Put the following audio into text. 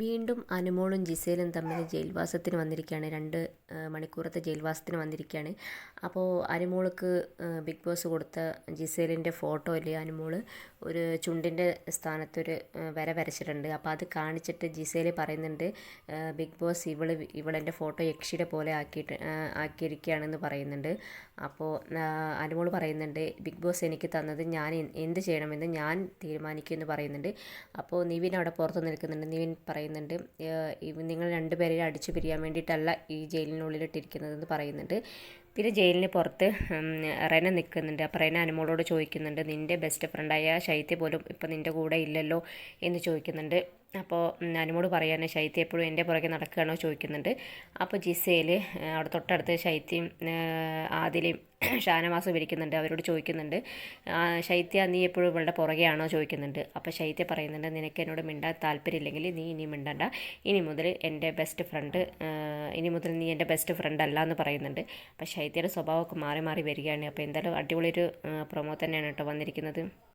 വീണ്ടും അനുമോളും ജിസേലും തമ്മിൽ ജയിൽവാസത്തിന് വന്നിരിക്കുകയാണ്. രണ്ട് മണിക്കൂറത്തെ ജയിൽവാസത്തിന് വന്നിരിക്കുകയാണ്. അപ്പോൾ അനുമോൾക്ക് ബിഗ് ബോസ് കൊടുത്ത ജിസേലിന്റെ ഫോട്ടോ അല്ലേ അനുമോൾ ഒരു ചുണ്ടിന്റെ സ്ഥാനത്തൊരു വര വരച്ചിട്ടുണ്ട്. അപ്പോൾ അത് കാണിച്ചിട്ട് ജിസേൽ പറയുന്നുണ്ട് ബിഗ് ബോസ് ഇവൾ ഇവളെന്റെ ഫോട്ടോ യക്ഷിയുടെ പോലെ ആക്കിയിട്ട് ആക്കിയിരിക്കുകയാണെന്ന് പറയുന്നുണ്ട്. അപ്പോൾ അനുമോൾ പറയുന്നുണ്ട് ബിഗ് ബോസ് എനിക്ക് തന്നത് ഞാൻ എന്ത് ചെയ്യണമെന്ന് ഞാൻ തീരുമാനിക്കുമെന്ന് പറയുന്നുണ്ട്. അപ്പോൾ നിവിൻ അവിടെ പുറത്ത് നിൽക്കുന്നുണ്ട്. നിവിൻ പറയുന്നുണ്ട്. നിങ്ങൾ രണ്ടുപേരെയും അടിച്ചു പിരിയാൻ വേണ്ടിയിട്ടല്ല ഈ ജയിലിനുള്ളിൽ ഇട്ടിരിക്കുന്നതെന്ന് പറയുന്നുണ്ട്. പിന്നെ ജയിലിന് പുറത്ത് റെന നിൽക്കുന്നുണ്ട്. അപ്പോൾ റെന അനുമോളോട് ചോദിക്കുന്നുണ്ട് നിന്റെ ബെസ്റ്റ് ഫ്രണ്ടായ ശൈത്യ പോലും ഇപ്പം നിന്റെ കൂടെ ഇല്ലല്ലോ? എന്ന് ചോദിക്കുന്നുണ്ട്. അപ്പോൾ അനുമോട് പറയാണ് ശൈത്യ എപ്പോഴും എന്റെ പുറകെ നടക്കുകയാണോ ചോദിക്കുന്നുണ്ട്. അപ്പോൾ ജിസയിൽ അവിടെ തൊട്ടടുത്ത് ശൈത്യം ആദിലയും ഷാനവാസും വിളിക്കുന്നുണ്ട് അവരോട് ചോദിക്കുന്നുണ്ട് ശൈത്യ നീ എപ്പോഴും ഇവളുടെ പുറകെയാണോ? ചോദിക്കുന്നുണ്ട്. അപ്പോൾ ശൈത്യ പറയുന്നുണ്ട് നിനക്ക് എന്നോട് മിണ്ടാൻ താല്പര്യമില്ലെങ്കിൽ നീ ഇനി മിണ്ടണ്ട. ഇനി മുതൽ എന്റെ ബെസ്റ്റ് ഫ്രണ്ട് ഇനി മുതൽ നീ എന്റെ ബെസ്റ്റ് ഫ്രണ്ട് അല്ല എന്ന് പറയുന്നുണ്ട്. അപ്പോൾ ശൈത്യയുടെ സ്വഭാവമൊക്കെ മാറി മാറി വരികയാണ്. അപ്പോൾ എന്തായാലും അടിപൊളിയൊരു പ്രൊമോ തന്നെയാണ് കേട്ടോ വന്നിരിക്കുന്നത്.